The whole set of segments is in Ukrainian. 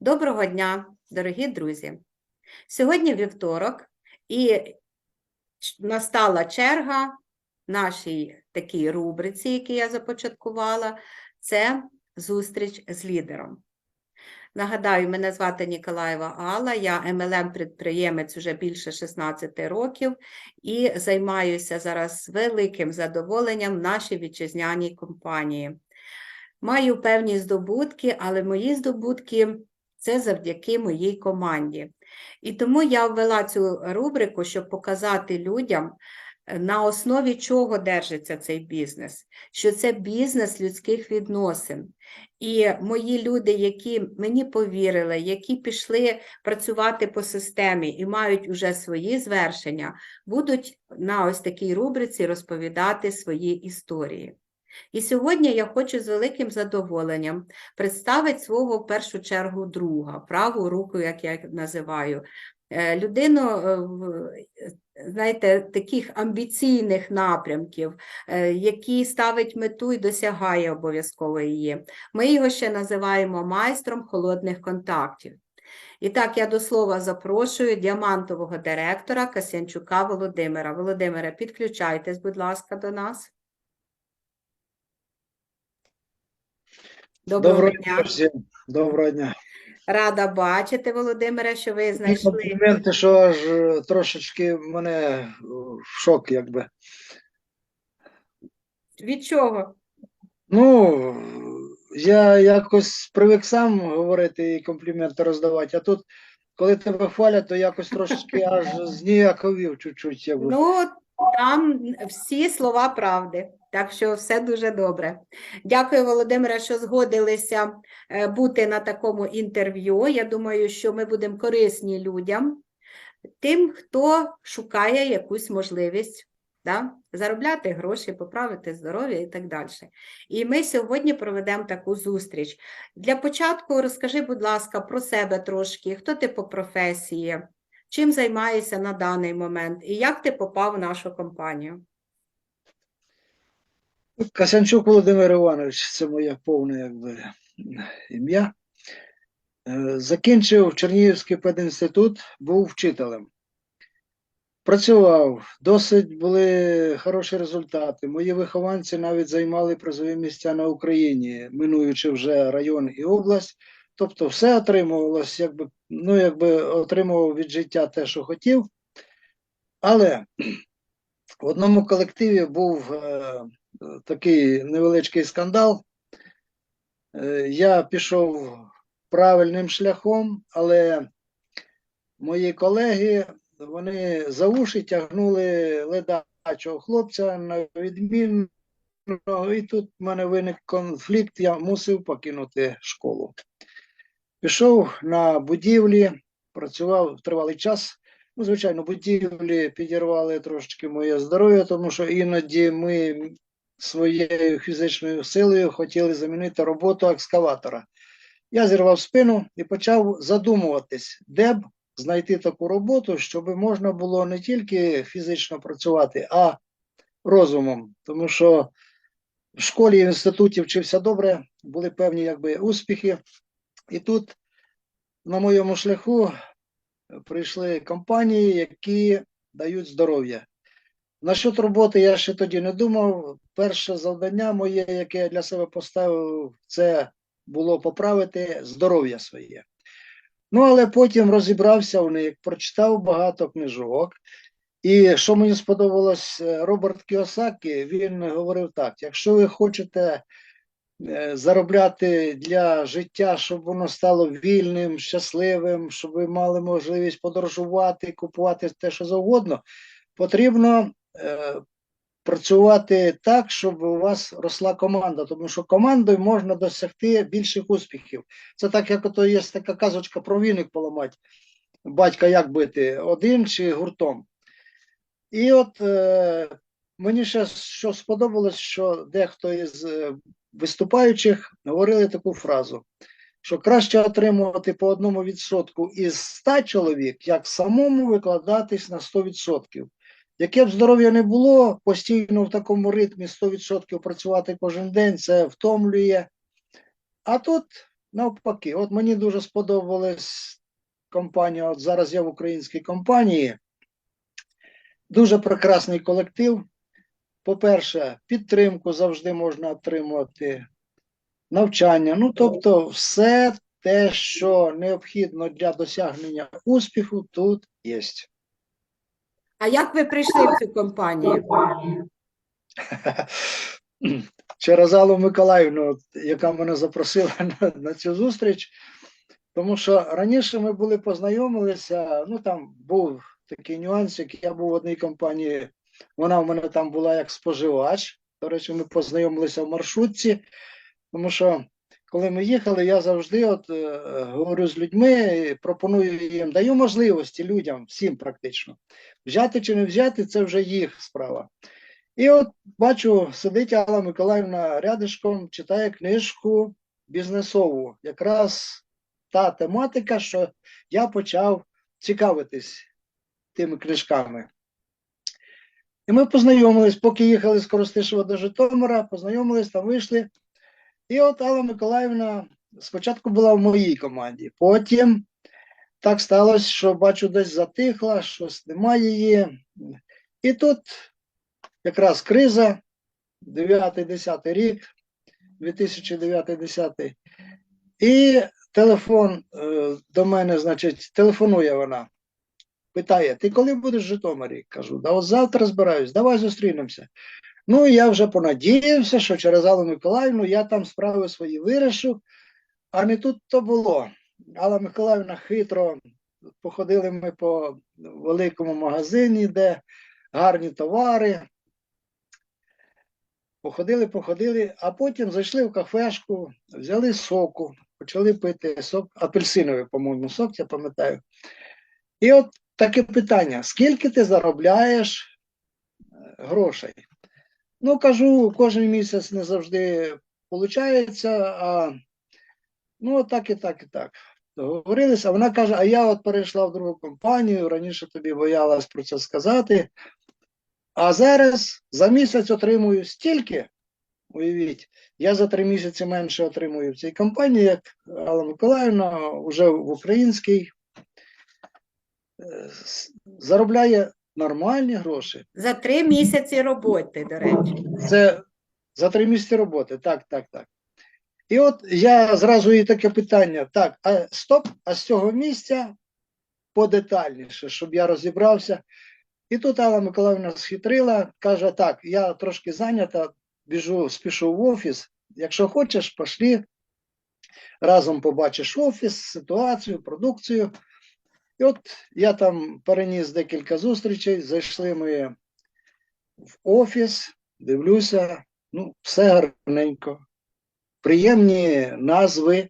Доброго дня, дорогі друзі! Сьогодні вівторок, і настала черга нашій такій рубриці, яку я започаткувала, це зустріч з лідером. Нагадаю, мене звати Ніколаєва Алла, я MLM-підприємець вже більше 16 років і займаюся зараз великим задоволенням в нашій вітчизняній компанії. Маю певні здобутки, але мої здобутки це завдяки моїй команді. І тому я ввела цю рубрику, щоб показати людям, е, на основі чого держиться цей бізнес, що це бізнес людських відносин. І мої люди, які мені повірили, які пішли працювати по системі і мають уже свої звершення, будуть на ось такій рубриці розповідати свої історії. І сьогодні я хочу з великим задоволенням представити свого в першу чергу друга, праву руку, як я називаю. Е, Людину, е, е, знаєте, таких амбіційних напрямків, який ставить мету і досягає обов'язково її. Ми його ще називаємо майстром холодних контактів. І так, я до слова запрошую діамантового директора Касянчука Володимира. Володимире, підключайтесь, будь ласка, до нас. Доброго Доброго дня. всім. Доброго дня. Рада бачити, Володимире, що ви знайшли. компліменти, що аж е, трошечки мене е, в шок, якби. Від чого? Ну, я якось привик сам говорити і компліменти роздавати, а тут, коли тебе хвалять, то якось трошечки аж зніяковів чуть-чуть. Ну, там всі слова правди, так що все дуже добре. Дякую, Володимире, що згодилися е, бути на такому інтерв'ю. Я думаю, що ми будемо корисні людям, тим, хто шукає якусь можливість да, заробляти гроші, поправити здоров'я і так далі. І ми сьогодні проведемо таку зустріч. Для початку розкажи, будь ласка, про себе трошки, хто ти по професії, чим займаєшся на даний момент і як ти попав в нашу компанію? Касянчук Володимир Іванович, це моє повне якби, ім'я. Е, Закінчив Чернігівський пединститут, був вчителем. Працював, досить були хороші результати. Мої вихованці навіть займали призові місця на Україні, минуючи вже район і область. Тобто все отримувалось, якби, ну, якби отримував від життя те, що хотів. Але в одному колективі був е, такий невеличкий скандал. Е, Я пішов правильним шляхом, але мої колеги вони за уші тягнули ледачого хлопця на відмінного, і тут в мене виник конфлікт, я мусив покинути школу. Пішов на будівлі, працював тривалий час. Ну, звичайно, будівлі підірвали трошечки моє здоров'я, тому що іноді ми своєю фізичною силою хотіли замінити роботу екскаватора. Я зірвав спину і почав задумуватись, де б знайти таку роботу, щоб можна було не тільки фізично працювати, а розумом. Тому що в школі і в інституті вчився добре, були певні якби, успіхи. І тут на моєму шляху прийшли компанії, які дають здоров'я. Насчет роботи я ще тоді не думав. Перше завдання моє, яке я для себе поставив, це було поправити здоров'я своє. Ну, але потім розібрався в них, прочитав багато книжок. І що мені сподобалось, Роберт Кіосакі, він говорив так: якщо ви хочете заробляти для життя, щоб воно стало вільним, щасливим, щоб ви мали можливість подорожувати, купувати те, що завгодно, потрібно е, працювати так, щоб у вас росла команда, тому що командою можна досягти більших успіхів. Це так, як ото є така казочка про віник поламати. Батька як бити, один чи гуртом. І от е, мені ще що сподобалось, що дехто із е, виступаючих говорили таку фразу, що краще отримувати по одному відсотку із 100 чоловік, як самому викладатись на 100%. Яке б здоров'я не було, постійно в такому ритмі 100% працювати кожен день, це втомлює. А тут навпаки, от мені дуже сподобалась компанія. От зараз я в українській компанії. Дуже прекрасний колектив. По-перше, підтримку завжди можна отримувати, навчання. Ну, тобто, все те, що необхідно для досягнення успіху, тут є. А як ви прийшли в цю компанію? через Аллу Миколаївну, яка мене запросила на, на цю зустріч. Тому що раніше ми були познайомилися, ну там був такий нюансик, я був в одній компанії, вона в мене там була як споживач. До речі, ми познайомилися в маршрутці, тому що коли ми їхали, я завжди от, е, говорю з людьми, пропоную їм, даю можливості людям, всім практично. Взяти чи не взяти, це вже їх справа. І от бачу, сидить Алла Миколаївна рядишком, читає книжку бізнесову. Якраз та тематика, що я почав цікавитись тими книжками. І ми познайомились, поки їхали з Коростишева до Житомира, познайомились, там вийшли. І от Алла Миколаївна спочатку була в моїй команді. Потім так сталося, що бачу, десь затихла, щось немає її. І тут якраз криза, 9-10 рік, 2009-10. І телефон е, до мене, значить, телефонує вона. Питає: ти коли будеш в Житомирі? Кажу, да от завтра збираюсь, давай зустрінемося. Ну, я вже понадіявся, що через Аллу Миколаївну я там справи свої вирішу, а не тут то було. Алла Миколаївна хитро походили ми по великому магазині, де гарні товари. Походили, походили, а потім зайшли в кафешку, взяли соку, почали пити сок, апельсиновий, по-моєму, сок, я пам'ятаю. І от таке питання: скільки ти заробляєш е, грошей? Ну, кажу, кожен місяць не завжди виходить, а ну, так і так, і так. Договорилися, вона каже: а я от перейшла в другу компанію, раніше тобі боялась про це сказати. А зараз за місяць отримую стільки. Уявіть, я за три місяці менше отримую в цій компанії, як Алла Миколаївна, вже в українській. Е, Заробляє нормальні гроші. За три місяці роботи, до речі. Це за три місяці роботи. Так, так, так. І от я зразу їй таке питання: так, а стоп, а з цього місця подетальніше, щоб я розібрався. І тут Алла Миколаївна схитрила, каже: так, я трошки зайнята, біжу, спішу в офіс. Якщо хочеш, пошли. Разом побачиш офіс, ситуацію, продукцію. І от я там переніс декілька зустрічей, зайшли ми в офіс, дивлюся, ну, все гарненько. Приємні назви,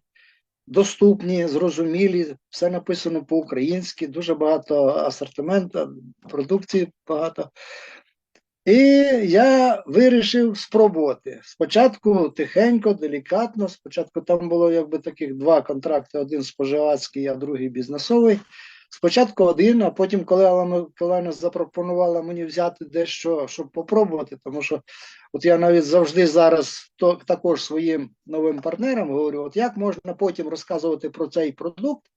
доступні, зрозумілі, все написано по-українськи, дуже багато асортименту, продукції багато. І я вирішив спробувати. Спочатку тихенько, делікатно. Спочатку там було якби таких два контракти: один споживацький, а другий бізнесовий. Спочатку один, а потім, коли Алла Миколаївна запропонувала мені взяти дещо, щоб попробувати, тому що от я навіть завжди зараз то, також своїм новим партнерам говорю, от як можна потім розказувати про цей продукт,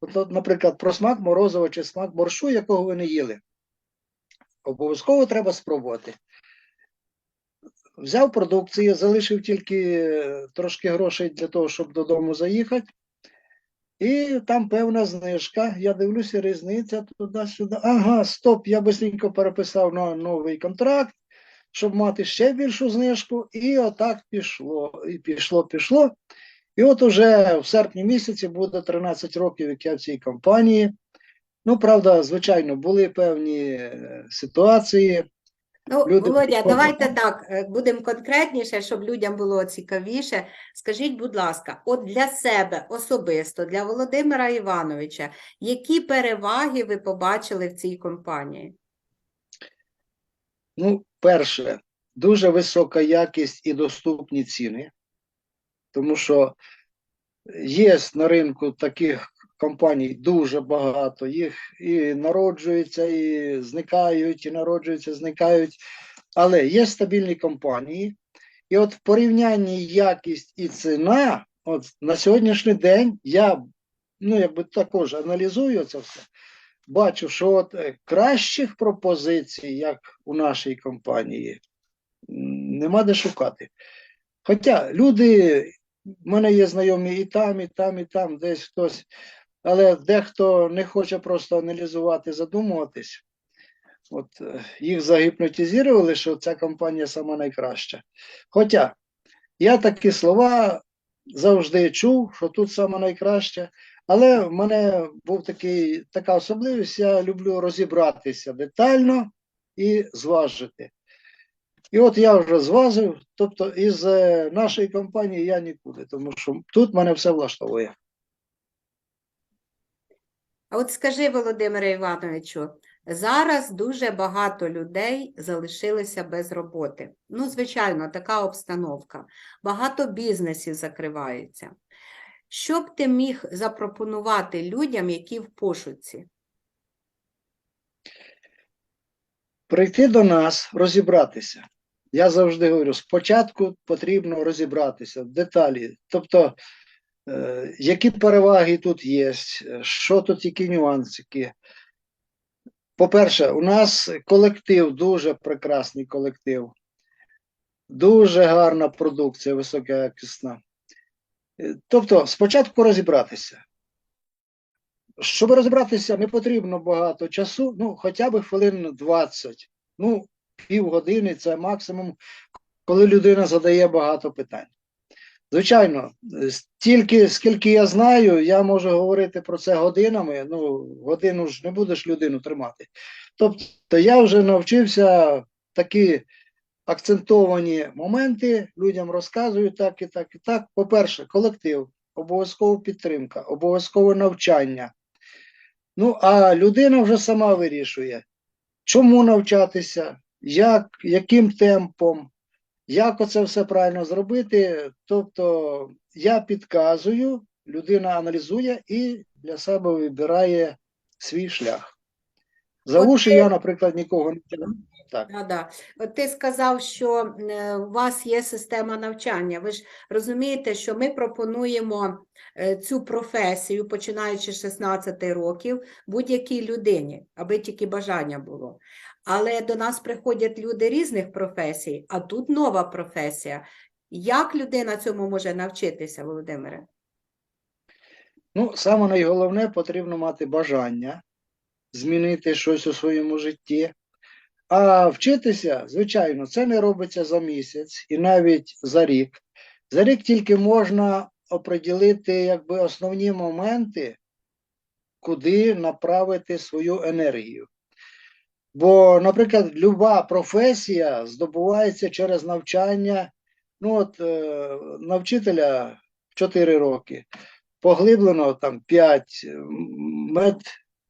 от, наприклад, про смак морозива чи смак борщу, якого ви не їли. Обов'язково треба спробувати. Взяв продукцію, залишив тільки трошки грошей для того, щоб додому заїхати. І там певна знижка. Я дивлюся, різниця туди-сюди. Ага, стоп, я быстренько переписав на новий контракт, щоб мати ще більшу знижку. І отак пішло. І пішло, пішло. І от уже в серпні місяці буде 13 років, як я в цій компанії. Ну, правда, звичайно, були певні е, ситуації. Ну, Люди Володя, приходять. давайте так, е, будемо конкретніше, щоб людям було цікавіше. Скажіть, будь ласка, от для себе особисто, для Володимира Івановича, які переваги ви побачили в цій компанії? Ну, перше, дуже висока якість і доступні ціни, тому що є на ринку таких компаній дуже багато, їх і народжуються, і зникають, і народжуються, зникають. Але є стабільні компанії, і от в порівнянні якість і ціна, от на сьогоднішній день я ну, якби також аналізую це все. Бачу, що от е, кращих пропозицій, як у нашій компанії, нема де шукати. Хоча люди, в мене є знайомі і там, і там, і там, десь хтось, але дехто не хоче просто аналізувати, задумуватись. От е, їх загіпнотизували, що ця компанія сама найкраща. Хоча я такі слова завжди чув, що тут саме найкраще. Але в мене був такий, така особливість, я люблю розібратися детально і зважити. І от я вже зважив, тобто із е, нашої компанії я нікуди, тому що тут мене все влаштовує. А от скажи, Володимире Івановичу, зараз дуже багато людей залишилися без роботи. Ну, звичайно, така обстановка. Багато бізнесів закриваються. Що б ти міг запропонувати людям, які в пошуці? Прийти до нас, розібратися. Я завжди говорю, спочатку потрібно розібратися в деталі. Тобто, які переваги тут є, що тут, які нюансики. По-перше, у нас колектив, дуже прекрасний колектив, дуже гарна продукція, високоякісна. Е, Тобто, спочатку розібратися. Щоб розібратися, не потрібно багато часу, ну, хоча б хвилин 20, ну, півгодини це максимум, коли людина задає багато питань. Звичайно, стільки, скільки я знаю, я можу говорити про це годинами. Ну, годину ж не будеш людину тримати. Тобто я вже навчився такі акцентовані моменти людям розказую так і так і так. По-перше, колектив, обов'язково підтримка, обов'язкове навчання. Ну, а людина вже сама вирішує, чому навчатися, як, яким темпом, як оце все правильно зробити. Тобто я підказую, людина аналізує і для себе вибирає свій шлях. За От уші ти- я, наприклад, нікого не тягну. Так. Да, да. От ти сказав, що е, у вас є система навчання. Ви ж розумієте, що ми пропонуємо е, цю професію, починаючи з 16 років, будь-якій людині, аби тільки бажання було. Але до нас приходять люди різних професій, а тут нова професія. Як людина цьому може навчитися, Володимире? Ну, саме найголовне потрібно мати бажання змінити щось у своєму житті. А вчитися, звичайно, це не робиться за місяць і навіть за рік. За рік тільки можна оприділити якби основні моменти, куди направити свою енергію. Бо, наприклад, люба професія здобувається через навчання. Ну, от е, навчителя 4 роки, поглиблено там 5,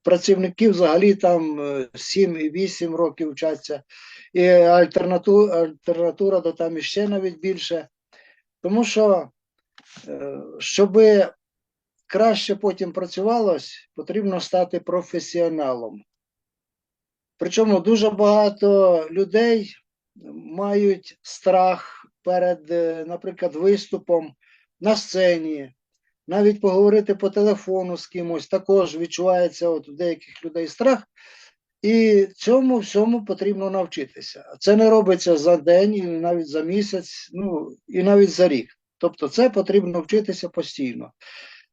медпрацівників взагалі там е, 7 і 8 років вчаться, і альтернатура, альтернатура то там іще навіть більше. Тому що, е, щоб краще потім працювалось, потрібно стати професіоналом. Причому дуже багато людей мають страх перед, е, наприклад, виступом на сцені, навіть поговорити по телефону з кимось, також відчувається от у деяких людей страх. І цьому всьому потрібно навчитися. Це не робиться за день, і навіть за місяць, ну і навіть за рік. Тобто, це потрібно вчитися постійно.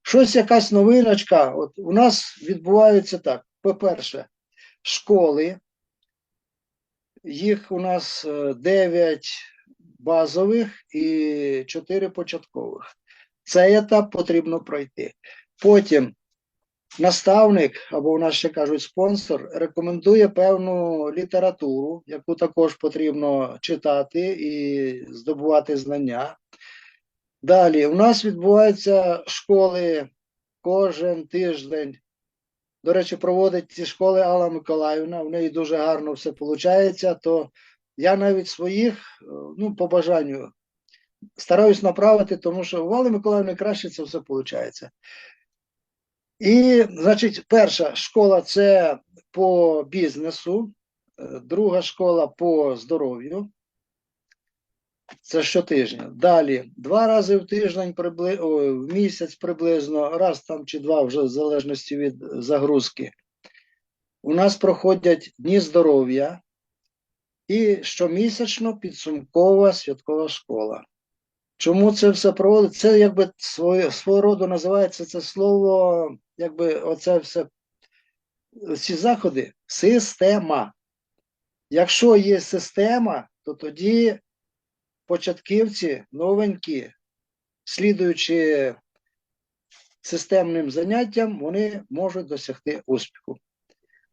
Щось якась новиночка. От у нас відбувається так: по-перше, школи. Їх у нас 9 базових і 4 початкових. Цей етап потрібно пройти. Потім наставник, або у нас ще кажуть спонсор, рекомендує певну літературу, яку також потрібно читати і здобувати знання. Далі, у нас відбуваються школи кожен тиждень. До речі, проводить ці школи Алла Миколаївна, в неї дуже гарно все виходить, то я навіть своїх, е, ну, по бажанню, стараюсь направити, тому що у Алли Миколаївни краще це все виходить. І, значить, перша школа це по бізнесу, е, друга школа по здоров'ю, Це щотижня. Далі, два рази в тиждень, прибли... ой, в місяць приблизно, раз там чи два, вже в залежності від загрузки. У нас проходять дні здоров'я і щомісячно підсумкова святкова школа. Чому це все проводить? Це якби своє, свого роду називається це слово, якби оце все, ці заходи система. Якщо є система, то тоді початківці новенькі, слідуючи системним заняттям, вони можуть досягти успіху.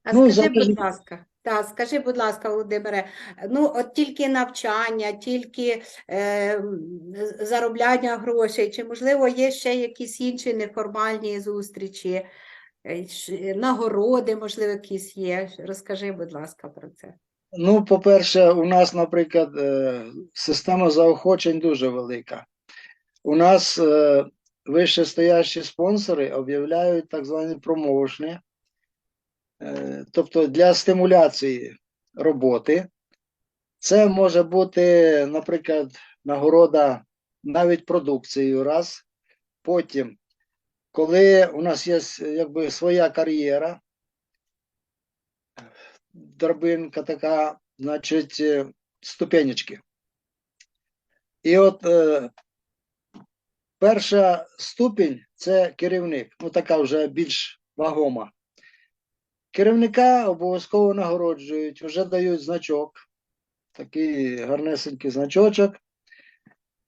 А Ну, скажи, залежить- будь ласка, та, скажи, будь ласка, Володимире, ну от тільки навчання, тільки е, заробляння грошей, чи можливо є ще якісь інші неформальні зустрічі, е, нагороди, можливо, якісь є? Розкажи, будь ласка, про це. Ну, по-перше, у нас, наприклад, е, система заохочень дуже велика. У нас е, вищестоящі спонсори об'являють так звані промоушни, е, тобто для стимуляції роботи. Це може бути, наприклад, нагорода навіть продукцією раз. Потім, коли у нас є якби своя кар'єра, драбинка така, значить, е, ступенечки. І от е, перша ступінь це керівник, ну така вже більш вагома. Керівника обов'язково нагороджують, вже дають значок, такий гарнесенький значочок.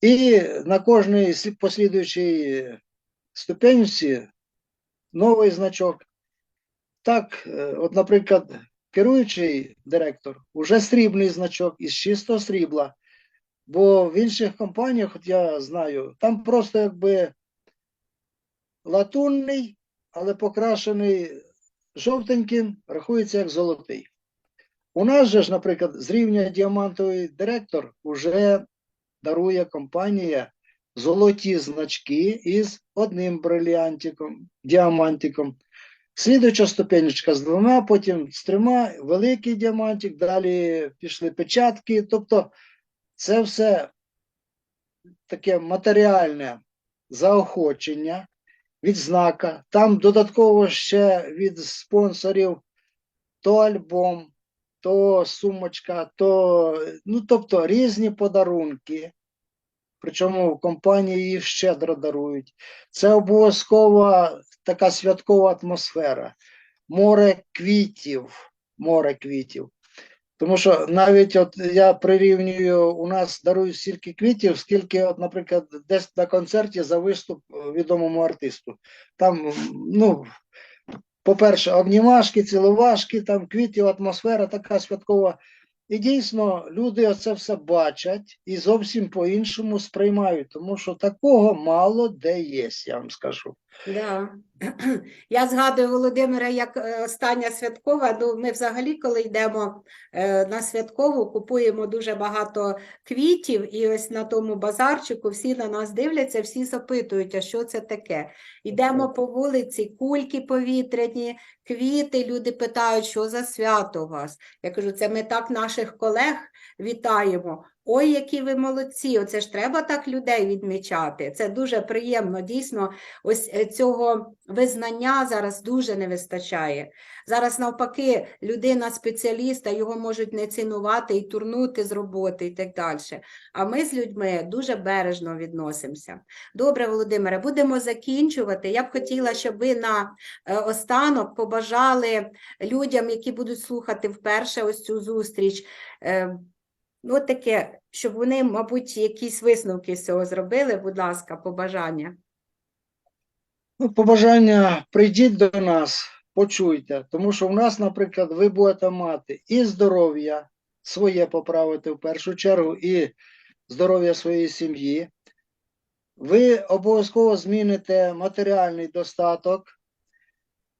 І на кожній послідуючій ступенці новий значок. Так, е, от, наприклад, керуючий директор уже срібний значок із чистого срібла. Бо в інших компаніях, от я знаю, там просто якби латунний, але покрашений жовтеньким, рахується як золотий. У нас же ж, наприклад, з рівня діамантовий директор вже дарує компанія золоті значки із одним бриліантиком, діамантиком. Слідуюча ступенечка з двома, потім з трьома, великий діамантик, далі пішли печатки. Тобто це все таке матеріальне заохочення, відзнака. Там додатково ще від спонсорів то альбом, то сумочка, то ну, тобто різні подарунки. Причому в компанії їх щедро дарують. Це обов'язкова така святкова атмосфера. Море квітів, море квітів. Тому що навіть от я прирівнюю, у нас дарують стільки квітів, скільки, от, наприклад, десь на концерті за виступ е, відомому артисту. Там, ну, по-перше, обнімашки, цілувашки, там квітів, атмосфера така святкова. І дійсно люди оце все бачать і зовсім по-іншому сприймають, тому що такого мало де є, я вам скажу. Да. Я згадую Володимира як е, остання святкова. Ну, ми взагалі, коли йдемо е, на святкову, купуємо дуже багато квітів, і ось на тому базарчику всі на нас дивляться, всі запитують, а що це таке. Йдемо по вулиці, кульки повітряні, квіти, люди питають, що за свято у вас. Я кажу, це ми так наших колег вітаємо. Ой, які ви молодці! Оце ж треба так людей відмічати. Це дуже приємно. Дійсно, ось е, цього визнання зараз дуже не вистачає. Зараз, навпаки, людина спеціаліста, його можуть не цінувати і турнути з роботи і так далі. А ми з людьми дуже бережно відносимося. Добре, Володимире, будемо закінчувати. Я б хотіла, щоб ви на е, останок побажали людям, які будуть слухати вперше ось цю зустріч. Ну, таке, щоб вони, мабуть, якісь висновки з цього зробили, будь ласка, побажання. Ну, побажання, прийдіть до нас, почуйте, тому що в нас, наприклад, ви будете мати і здоров'я своє поправити в першу чергу, і здоров'я своєї сім'ї. Ви обов'язково зміните матеріальний достаток,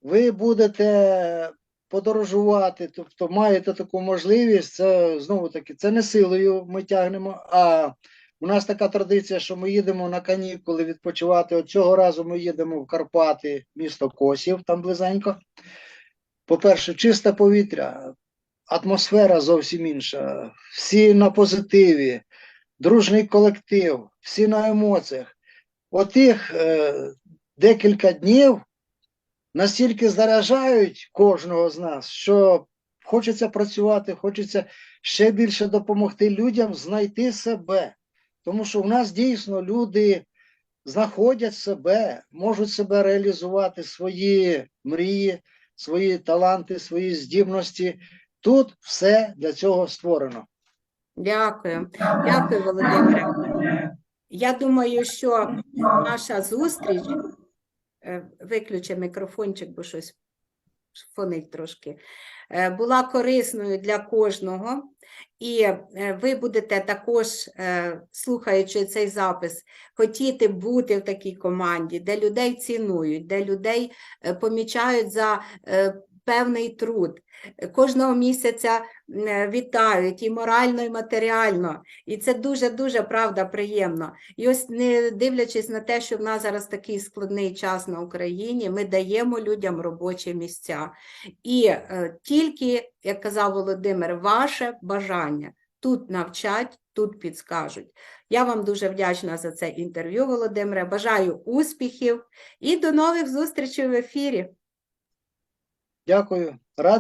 ви будете подорожувати, тобто маєте таку можливість, це знову таки, це не силою ми тягнемо, а у нас така традиція, що ми їдемо на канікули відпочивати. От цього разу ми їдемо в Карпати, місто Косів, там близенько. По-перше, чисте повітря, атмосфера зовсім інша, всі на позитиві. дружний колектив, всі на емоціях. Отих е, декілька днів настільки заряджають кожного з нас, що хочеться працювати, хочеться ще більше допомогти людям знайти себе. Тому що в нас дійсно люди знаходять себе, можуть себе реалізувати, свої мрії, свої таланти, свої здібності. Тут все для цього створено. Дякую. Дякую, Володимире. Я думаю, що наша зустріч, виключи мікрофончик, бо щось фонить трошки, е, була корисною для кожного. І е, ви будете також, е, слухаючи цей запис, хотіти бути в такій команді, де людей цінують, де людей е, помічають за е, певний труд. Кожного місяця вітають і морально, і матеріально. І це дуже-дуже правда приємно. І ось не дивлячись на те, що в нас зараз такий складний час на Україні, ми даємо людям робочі місця. І е, тільки, як казав Володимир, ваше бажання тут навчать, тут підскажуть. Я вам дуже вдячна за це інтерв'ю, Володимире. Бажаю успіхів і до нових зустрічей в ефірі. Дякую. Радий